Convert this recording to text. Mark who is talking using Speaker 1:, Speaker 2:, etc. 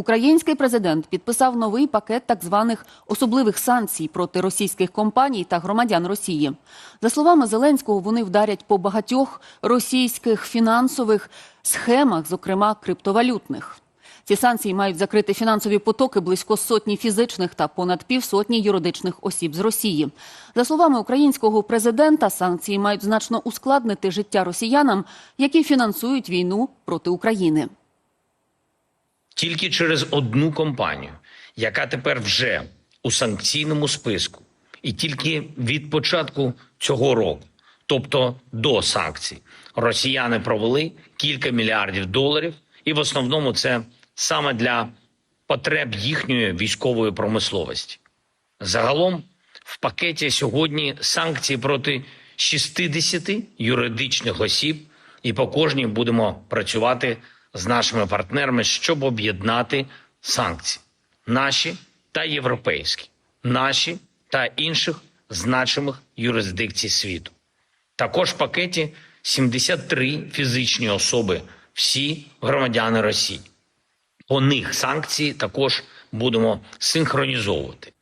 Speaker 1: Український президент підписав новий пакет так званих особливих санкцій проти російських компаній та громадян Росії. За словами Зеленського, вони вдарять по багатьох російських фінансових схемах, зокрема криптовалютних. Ці санкції мають закрити фінансові потоки близько сотні фізичних та понад півсотні юридичних осіб з Росії. За словами українського президента, санкції мають значно ускладнити життя росіянам, які фінансують війну проти України.
Speaker 2: Тільки через одну компанію, яка тепер вже у санкційному списку, і тільки від початку цього року, тобто до санкцій, росіяни провели кілька мільярдів доларів, і в основному це саме для потреб їхньої військової промисловості. Загалом в пакеті сьогодні санкції проти 60 юридичних осіб, і по кожній будемо працювати з нашими партнерами, щоб об'єднати санкції, наші та європейські, наші та інших значимих юрисдикцій світу. Також в пакеті 73 фізичні особи, всі громадяни Росії. По них санкції також будемо синхронізовувати.